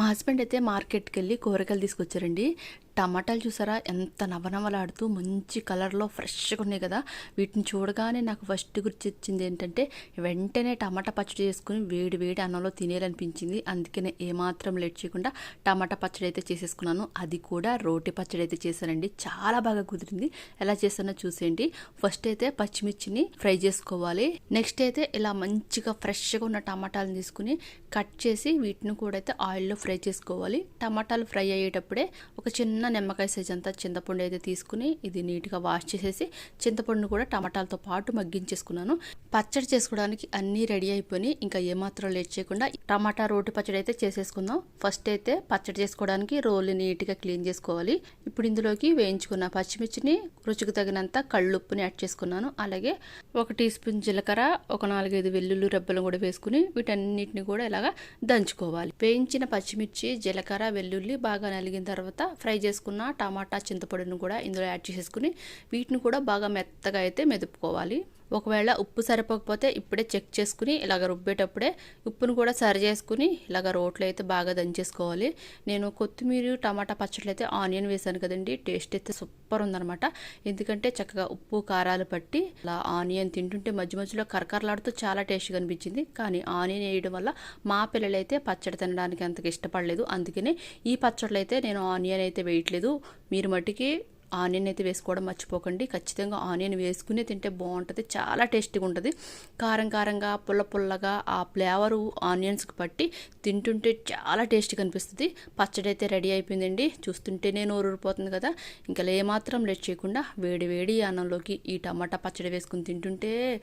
మా హస్బెండ్ అయితే మార్కెట్కి వెళ్ళి కూరగాయలు తీసుకొచ్చారండి. టమాటాలు చూసారా? ఎంత నవనవలాడుతూ మంచి కలర్లో ఫ్రెష్గా ఉన్నాయి కదా. వీటిని చూడగానే నాకు ఫస్ట్ గుర్తొచ్చింది ఏంటంటే వెంటనే టమాటా పచ్చడి చేసుకుని వేడి వేడి అన్నంలో తినేయాలనిపించింది. అందుకనే ఏమాత్రం లేట్ చేయకుండా టమాటా పచ్చడి అయితే చేసేసుకున్నాను. అది కూడా రోటి పచ్చడి అయితే చేశానండి. చాలా బాగా కుదిరింది. ఎలా చేశానో చూసేయండి. ఫస్ట్ అయితే పచ్చిమిర్చిని ఫ్రై చేసుకోవాలి. నెక్స్ట్ అయితే ఇలా మంచిగా ఫ్రెష్గా ఉన్న టమాటాలను తీసుకుని కట్ చేసి వీటిని కూడా అయితే ఆయిల్లో ఫ్రై చేసుకోవాలి. టమాటాలు ఫ్రై అయ్యేటప్పుడే ఒక చిన్న నిమ్మకాయ సైజ్ అంతా చింతపండు అయితే తీసుకుని ఇది నీట్గా వాష్ చేసేసి చింతపండును కూడా టమాటాలతో పాటు మగ్గించేసుకున్నాను. పచ్చడి చేసుకోవడానికి అన్నీ రెడీ అయిపోయి ఇంకా ఏమాత్రం లేట్ చేయకుండా టమాటా రోటి పచ్చడి అయితే చేసేసుకుందాం. ఫస్ట్ అయితే పచ్చడి చేసుకోవడానికి రోలు నీట్గా క్లీన్ చేసుకోవాలి. ఇప్పుడు ఇందులోకి వేయించుకున్న పచ్చిమిర్చిని రుచికి తగినంత కళ్ళుప్పుని యాడ్ చేసుకున్నాను. అలాగే ఒక టీ స్పూన్ జీలకర్ర ఒక నాలుగైదు వెల్లుల్లి రెబ్బలు కూడా వేసుకుని వీటన్నిటిని కూడా ఇలాగా దంచుకోవాలి. వేయించిన పచ్చిమిర్చి జీలకర్ర వెల్లుల్లి బాగా నలిగిన తర్వాత ఫ్రై చేసుకున్న టమాటా చింతపొడిని కూడా ఇందులో యాడ్ చేసేసుకుని వీటిని కూడా బాగా మెత్తగా అయితే మెదుపుకోవాలి. ఒకవేళ ఉప్పు సరిపోకపోతే ఇప్పుడే చెక్ చేసుకుని ఇలాగ రుబ్బేటప్పుడే ఉప్పును కూడా సరి చేసుకుని ఇలాగ రోట్లో అయితే బాగా దంచేసుకోవాలి. నేను కొత్తిమీర టమాటా పచ్చళ్ళు అయితే ఆనియన్ వేసాను కదండి. టేస్ట్ అయితే సూపర్ ఉందనమాట ఎందుకంటే చక్కగా ఉప్పు కారాలు పట్టి అలా ఆనియన్ తింటుంటే మధ్య మధ్యలో కరకరలాడుతూ చాలా టేస్ట్గా అనిపించింది. కానీ ఆనియన్ వేయడం వల్ల మా పిల్లలైతే పచ్చడి తినడానికి అంతగా ఇష్టపడలేదు. అందుకనే ఈ పచ్చళ్ళు అయితే నేను ఆనియన్ అయితే వేయట్లేదు. మీరు మట్టికి ఆనియన్ అయితే వేసుకోవడం మర్చిపోకండి. ఖచ్చితంగా ఆనియన్ వేసుకుని తింటే బాగుంటుంది. చాలా టేస్టీగా ఉంటుంది. కారం కారంగా పుల్ల పుల్లగా ఆ ఫ్లేవరు ఆనియన్స్కి పట్టి తింటుంటే చాలా టేస్టీగా అనిపిస్తుంది. పచ్చడి అయితే రెడీ అయిపోయిందండి. చూస్తుంటేనే నోరూరిపోతుంది కదా. ఇంకా ఏమాత్రం లేట్ చేయకుండా వేడి వేడి అన్నంలోకి ఈ టమాటా పచ్చడి వేసుకుని తింటుంటే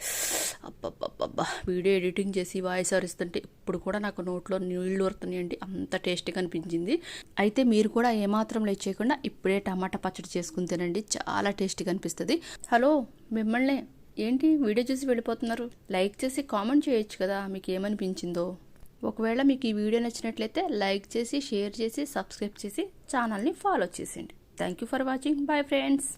అబ్బబ్బబ్బబ్బా. వీడియో ఎడిటింగ్ చేసి వాయిస్ ఆరిస్తుంటే ఇప్పుడు కూడా నాకు నోట్లో నీళ్ళు ఊరుతున్నాయండి అంత టేస్ట్గా అనిపించింది. అయితే మీరు కూడా ఏమాత్రం లేట్ చేయకుండా ఇప్పుడే టమాటా పచ్చడి చేసుకుని తినండి. చాలా టేస్టీగా అనిపిస్తుంది. హలో మిమ్మల్ని ఏంటి వీడియో చూసి వెళ్ళిపోతున్నారు? లైక్ చేసి కామెంట్ చేయొచ్చు కదా మీకు ఏమనిపించిందో? ఒకవేళ మీకు ఈ వీడియో నచ్చినట్లయితే లైక్ చేసి షేర్ చేసి సబ్స్క్రైబ్ చేసి ఛానల్ని ఫాలో చేసేయండి. Thank you for watching. Bye friends.